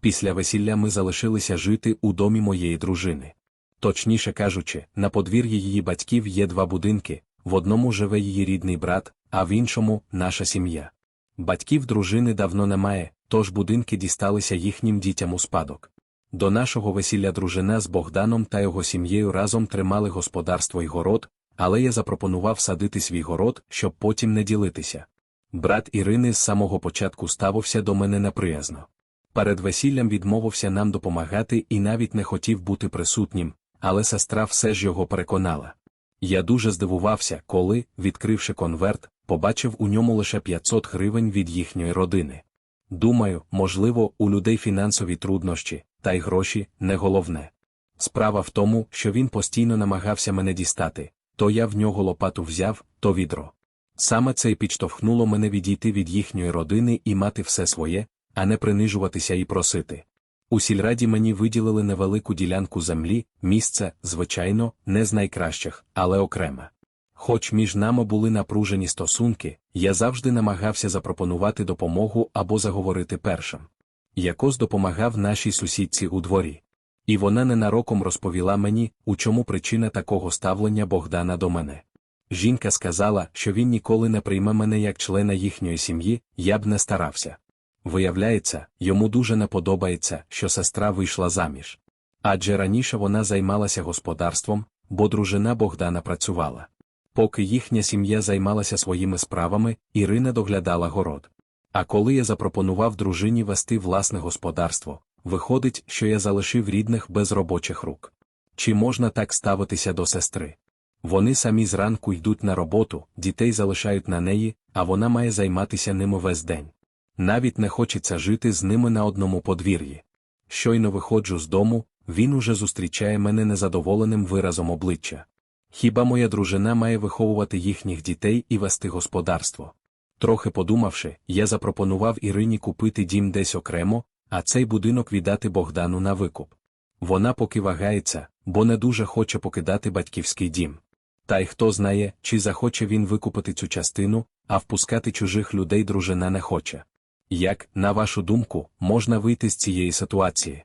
Після весілля ми залишилися жити у домі моєї дружини. Точніше кажучи, на подвір'ї її батьків є два будинки, в одному живе її рідний брат, а в іншому наша сім'я. Батьків дружини давно немає, тож будинки дісталися їхнім дітям у спадок. До нашого весілля дружина з Богданом та його сім'єю разом тримали господарство й город, але я запропонував садити свій город, щоб потім не ділитися. Брат Ірини з самого початку ставився до мене неприязно. Перед весіллям відмовився нам допомагати і навіть не хотів бути присутнім, але сестра все ж його переконала. Я дуже здивувався, коли, відкривши конверт, побачив у ньому лише 500 гривень від їхньої родини. Думаю, можливо, у людей фінансові труднощі, та й гроші не головне. Справа в тому, що він постійно намагався мене дістати, то я в нього лопату взяв, то відро. Саме це й підштовхнуло мене відійти від їхньої родини і мати все своє, а не принижуватися і просити. У сільраді мені виділили невелику ділянку землі, місце, звичайно, не з найкращих, але окреме. Хоч між нами були напружені стосунки, я завжди намагався запропонувати допомогу або заговорити першим. Якось допомагав нашій сусідці у дворі. І вона ненароком розповіла мені, у чому причина такого ставлення Богдана до мене. Жінка сказала, що він ніколи не прийме мене як члена їхньої сім'ї, я б не старався. Виявляється, йому дуже не подобається, що сестра вийшла заміж. Адже раніше вона займалася господарством, бо дружина Богдана працювала. Поки їхня сім'я займалася своїми справами, Ірина доглядала город. А коли я запропонував дружині вести власне господарство, виходить, що я залишив рідних без робочих рук. Чи можна так ставитися до сестри? Вони самі зранку йдуть на роботу, дітей залишають на неї, а вона має займатися ними весь день. Навіть не хочеться жити з ними на одному подвір'ї. Щойно виходжу з дому, він уже зустрічає мене незадоволеним виразом обличчя. Хіба моя дружина має виховувати їхніх дітей і вести господарство? Трохи подумавши, я запропонував Ірині купити дім десь окремо, а цей будинок віддати Богдану на викуп. Вона поки вагається, бо не дуже хоче покидати батьківський дім. Та й хто знає, чи захоче він викупити цю частину, а впускати чужих людей дружина не хоче. Як, на вашу думку, можна вийти з цієї ситуації?